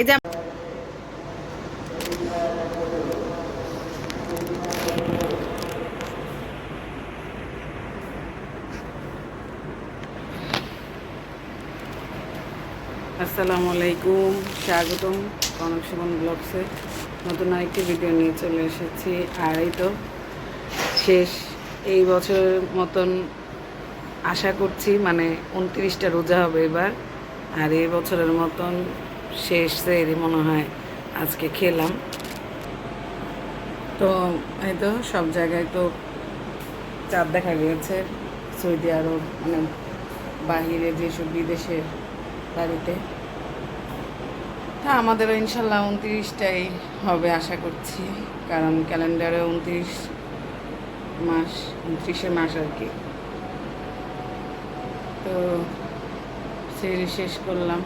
ঈদ আসসালামু আলাইকুম, স্বাগতম কনক সুমন ব্লগসে। নতুন আরেকটি ভিডিও নিয়ে চলে এসেছি। আর এই তো শেষ এই বছরের মতন আশা করছি মানে উনত্রিশটা রোজা হবে এবার। আর এই বছরের মতন শেষ সেরি মনে হয়, আজকে খেলাম। তো এই তো সব জায়গায় তো চাঁদ দেখা গিয়েছে। সৌদি আরব মানে বাহিরে যেসব বিদেশের বাড়িতে। তা আমাদেরও ইনশাল্লাহ উনত্রিশটাই হবে আশা করছি। কারণ ক্যালেন্ডারে উনত্রিশ মাস উনত্রিশে মাস আর কি। তো সেরি শেষ করলাম।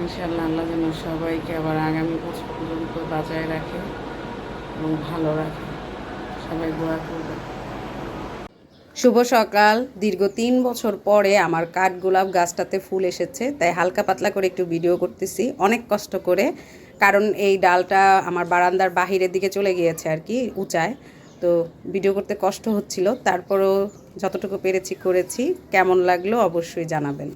ইনশাল্লাহ আল্লাহ যেন সবাইকে আবার আগামী বছর পর্যন্ত বাঁচায় রাখে এবং ভালো রাখে। সবাই দোয়া করবে শুভ সকাল। দীর্ঘ তিন বছর পরে আমার কাঠগোলাপ গাছটাতে ফুল এসেছে, তাই হালকা পাতলা করে একটু ভিডিও করতেছি। অনেক কষ্ট করে কারণ এই ডালটা আমার বারান্দার বাহিরের দিকে চলে গিয়েছে আর কি, উঁচায়। তো ভিডিও করতে কষ্ট হচ্ছিল, তারপরও যতটুকু পেরেছি করেছি, কেমন লাগল অবশ্যই জানাবেন।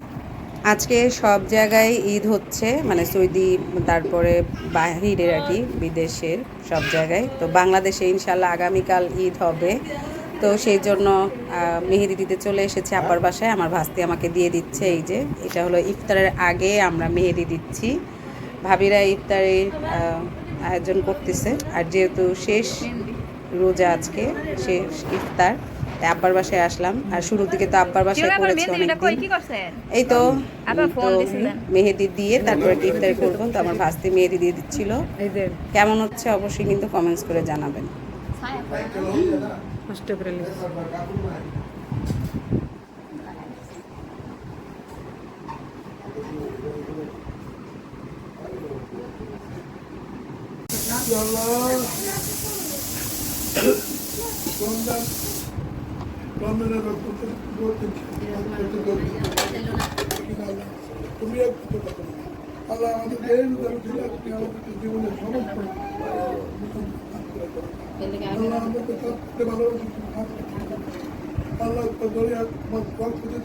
আজকে সব জায়গায় ঈদ হচ্ছে মানে সৌদি, তারপরে বাহিরের আর কি, বিদেশের সব জায়গায়। তো বাংলাদেশে ইনশাল্লাহ আগামীকাল ঈদ হবে। তো সেই জন্য মেহেদি দিতে চলে এসেছে আপার বাসায়। আমার ভাস্তি আমাকে দিয়ে দিচ্ছে, এই যে, এটা হলো ইফতারের আগে আমরা মেহেদি দিচ্ছি। ভাবিরা ইফতারের আহ, আয়োজন করতেছে। আর যেহেতু শেষ রোজা আজকে শেষ ইফতার তাই আব্বার বাসায় আসলাম। আর শুরুর দিকে তো আব্বার বাসায় করেছি অনেকদিন। এই তো। মেহেদি দিয়ে তারপরে ইফতার করব। তো আমার ভাস্তি মেহেদি দিয়ে দিচ্ছিল। কেমন হচ্ছে অবশ্যই কিন্তু কমেন্টস করে জানাবেন। তুমি। আল্লাহ আমাদের দেশ ধরে ছিল আপনি আমাদের জীবনের সমস্ত আল্লাহ আমাদেরকে সবচেয়ে ভালোবাসি তুমি। আল্লাহ দরিয়া তোমার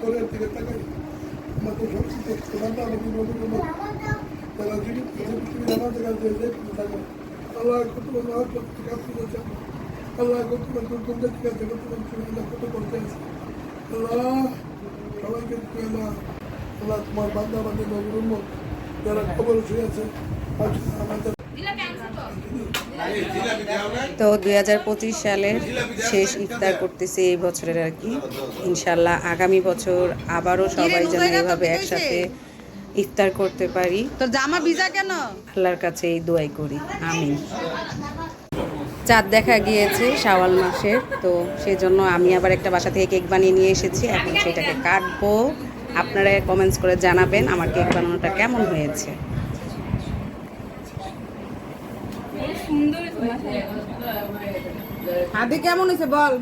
দরিয়ার দিকে তাকাই আমাদের মত যারা জীবিত আমাদের কাছে যে কোনো থাকে আল্লাহ কত বড় মহান করতে কাজ করেছে আল্লাহ বড় দুর্গম ঠিক আছে, কত করতে আছে। আল্লাহ, সবাইকে আল্লাহ তোমার বান্দা নবীর যারা খবর শুয়ে আছে আমাদের তো দুই হাজার পঁচিশ সালের শেষ ইফতার করতেছে এই বছরের আর কি। ইনশাল্লাহ আগামী বছর আবারও সবাই যেন এভাবে একসাথে ইফতার করতে পারি। তো জামা ভিজা কেন? আল্লাহর কাছে এই দোয়াই করি। আমি চাঁদ দেখা গিয়েছে শাওয়াল মাসের তো সেজন্য আমি আবার একটা বাসা থেকে কেক বানিয়ে নিয়ে এসেছি। এখন সেটাকে কাটবো। আপনারা কমেন্টস করে জানাবেন আমার কেক বানানোটা কেমন হয়েছে। হাদি কেমন হয়েছে বল?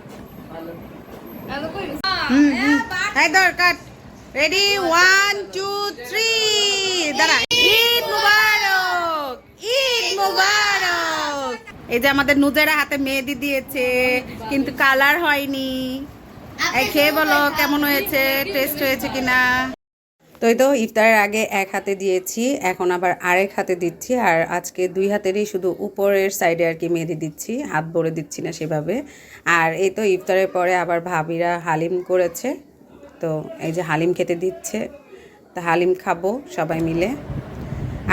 দরকার রেডি ওয়ান টু থ্রি দাঁড়া। ঈদ মুবারক ঈদ মুবারক। এই যে আমাদের নুজেরা হাতে মেহেদি দিয়েছে, কিন্তু কালার হয়নি। খেয়ে বলো, কেমন হয়েছে? টেস্ট হয়েছে কিনা? তো এই তো ইফতারের আগে এক হাতে দিয়েছি, এখন আবার আরেক হাতে দিচ্ছি, আর আজকে দুই হাতেরই শুধু উপরের সাইডে আর কি মেহেদি দিচ্ছি, হাত ভরে দিচ্ছি না সেভাবে। আর এই তো ইফতারের পরে আবার ভাবিরা হালিম করেছে। তো এই যে হালিম খেতে দিচ্ছে, তা হালিম খাব সবাই মিলে।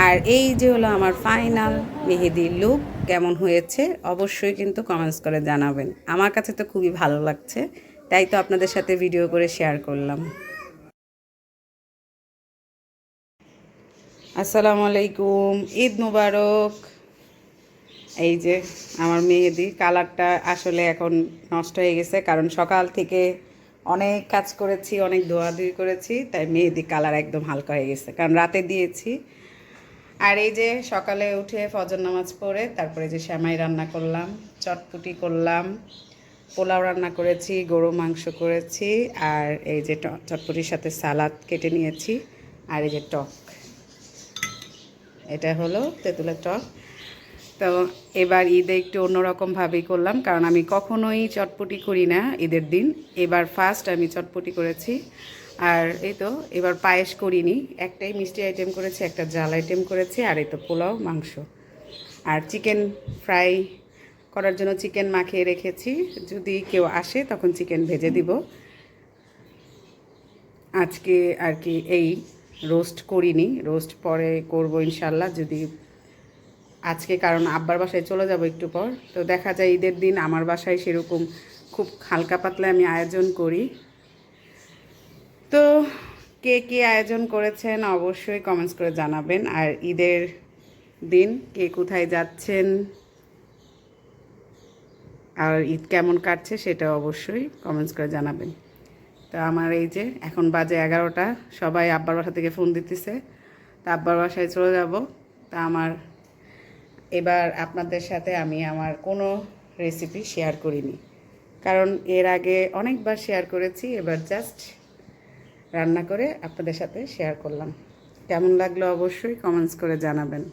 আর এই যে হলো আমার ফাইনাল মেহেদির লুক কেমন হয়েছে, অবশ্যই কিন্তু কমেন্টস করে জানাবেন। আমার কাছে তো খুবই ভালো লাগছে, তাই তো আপনাদের সাথে ভিডিও করে শেয়ার করলাম। আসসালামু আলাইকুম, ঈদ মুবারক। এই যে আমার মেহেদি কালারটা আসলে এখন নষ্ট হয়ে গেছে, কারণ সকাল থেকে অনেক কাজ করেছি, অনেক ধোয়াধুয়ি করেছি, তাই মেহেদি কালার একদম হালকা হয়ে গেছে। কারণ রাতে দিয়েছি। আর এই যে সকালে উঠে ফজর নামাজ পড়ে, তারপরে যে শ্যামাই রান্না করলাম, চটপুটি করলাম, পোলাও রান্না করেছি গরু মাংস করেছি, আর এই যে চটপটির সাথে সালাদ কেটে নিয়েছি, আর এই যে টক। এটা হলো তেঁতুলের টক। তো এবার ঈদে একটু অন্যরকমভাবেই করলাম, কারণ আমি কখনোই চটপটি করি না ঈদের দিন। এবার ফার্স্ট আমি চটপটি করেছি, আর এই তো এবার পায়েস করিনি। একটাই মিষ্টি আইটেম করেছি, একটা জাল আইটেম করেছি, আর এই তো পোলাও, মাংস। আর চিকেন ফ্রাই করার জন্য চিকেন মাখিয়ে রেখেছি। যদি কেউ আসে তখন চিকেন ভেজে দিব। আজকে আর কি এই রোস্ট করিনি রোস্ট পরে করব ইনশাল্লাহ, যদি আজকে, কারণ আব্বার বাসায় চলে যাব একটু পর। তো দেখা যায় ঈদের দিন আমার বাসায় সেরকম খুব হালকা পাতলা আমি আয়োজন করি। তো কে কে আয়োজন করেছেন অবশ্যই কমেন্টস করে জানাবেন। আর ঈদের দিন কে কোথায় যাচ্ছেন, আর ঈদ কেমন কাটছে সেটা অবশ্যই কমেন্টস করে জানাবেন। তো আমার এই যে এখন বাজে এগারোটা, সবাই আব্বার বাসা থেকে ফোন দিতেছে। তা আব্বার বাসায় চলে যাব। তা আমার এবার আপনাদের সাথে আমি আমার কোনো রেসিপি শেয়ার করিনি। কারণ এর আগে অনেকবার শেয়ার করেছি, এবার জাস্ট রান্না করে আপনাদের সাথে শেয়ার করলাম। কেমন লাগল অবশ্যই কমেন্টস করে জানাবেন।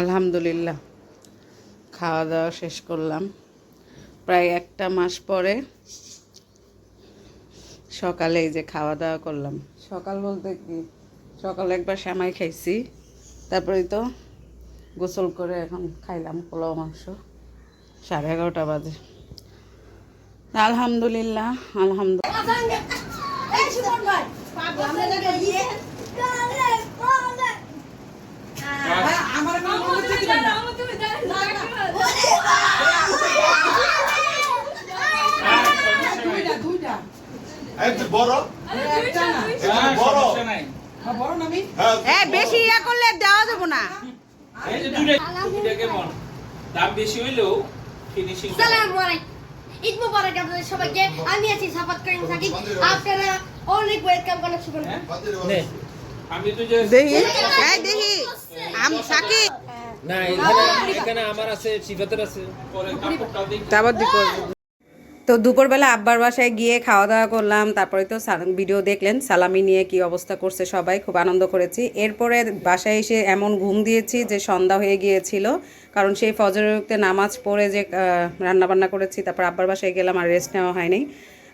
আলহামদুলিল্লাহ খাওয়া দাওয়া শেষ করলাম। প্রায় একটা মাস পরে সকালে এই যে খাওয়া দাওয়া করলাম। সকাল বলতে কি? সকালে একবার শ্যামাই খাইছি। তারপরে তো গোসল করে এখন খাইলাম পোলাও, মাংস। সাড়ে এগারোটা বাজে। আলহামদুলিল্লাহ আলহামদুলিল্লাহ বড় একটা না। একটু বড় হ্যাঁ? হ্যাঁ বেশি ইয়া করলে দেওয়া যাব না। দাম বেশি হইলেও ফিনিশিং ঈদ মুবারক আপনাদের সবাইকে। আমি আছি সাফাত করিম সাকিব। আপনারা অনেক ওয়েলকাম অনেক শুভ আমি তো যে দেখি। এই দেখি। আম সাকিব। না এখানে এখানে আমার আছে সিফাতের তো দুপুরবেলা আব্বার বাসায় গিয়ে খাওয়া দাওয়া করলাম। তারপরে তো ভিডিও দেখলেন, সালামি নিয়ে কি অবস্থা করছে সবাই, খুব আনন্দ করেছি। এরপরে বাসায় এসে এমন ঘুম দিয়েছি যে সন্ধ্যা হয়ে গিয়েছিল, কারণ সেই ফজরের নামাজ পড়ে যে রান্না বান্না করেছি, তারপর আব্বার বাসায় গেলাম আর রেস্ট নেওয়া হয়নি।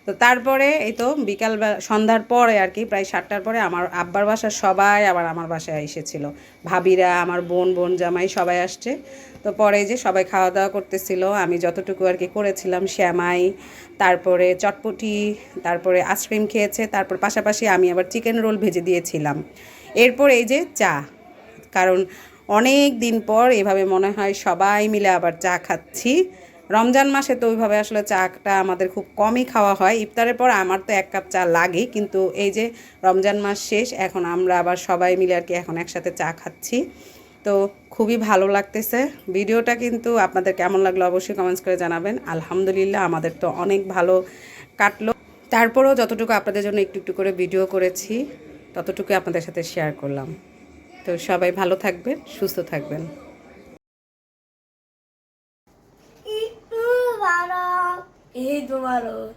তো তারপরে এই তো বিকাল সন্ধ্যার পরে আর কি, প্রায় সাতটার পরে আমার আব্বার বাসার সবাই আবার আমার বাসায় এসেছিল। ভাবিরা, আমার বোন বোন জামাই সবাই আসছে। তো পরে যে সবাই খাওয়া দাওয়া করতেছিল, আমি যতটুকু আর কি করেছিলাম, শ্যামাই, তারপরে চটপটি, তারপরে আইসক্রিম খেয়েছে, তারপর পাশাপাশি আমি আবার চিকেন রোল ভেজে দিয়েছিলাম। এরপর এই যে চা, কারণ অনেক দিন পর এভাবে মনে হয় সবাই মিলে আবার চা খাচ্ছি। রমজান মাসে তো ওইভাবে আসলে চাটা আমাদের খুব কমই খাওয়া হয়। ইফতারের পর আমার তো এক কাপ চা লাগে, কিন্তু এই যে রমজান মাস শেষ, এখন আমরা আবার সবাই মিলে আর কি এখন একসাথে চা খাচ্ছি। তো খুবই ভালো লাগতেছে। ভিডিওটা কিন্তু আপনাদের কেমন লাগল অবশ্যই কমেন্টস করে জানাবেন। আলহামদুলিল্লাহ আমাদের তো অনেক ভালো কাটলো। তারপরেও যতটুকু আপনাদের জন্য একটু একটু করে ভিডিও করেছি ততটুকু আপনাদের সাথে শেয়ার করলাম। তো সবাই ভালো থাকবেন, সুস্থ থাকবেন ঈদ মুবারক ঈদ মুবারক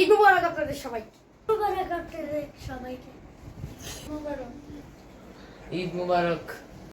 ঈদ মুবারক আপনাদের সবাইকে। মুবারক আপনাদের সবাইকে। মুবারক ঈদ মুবারক।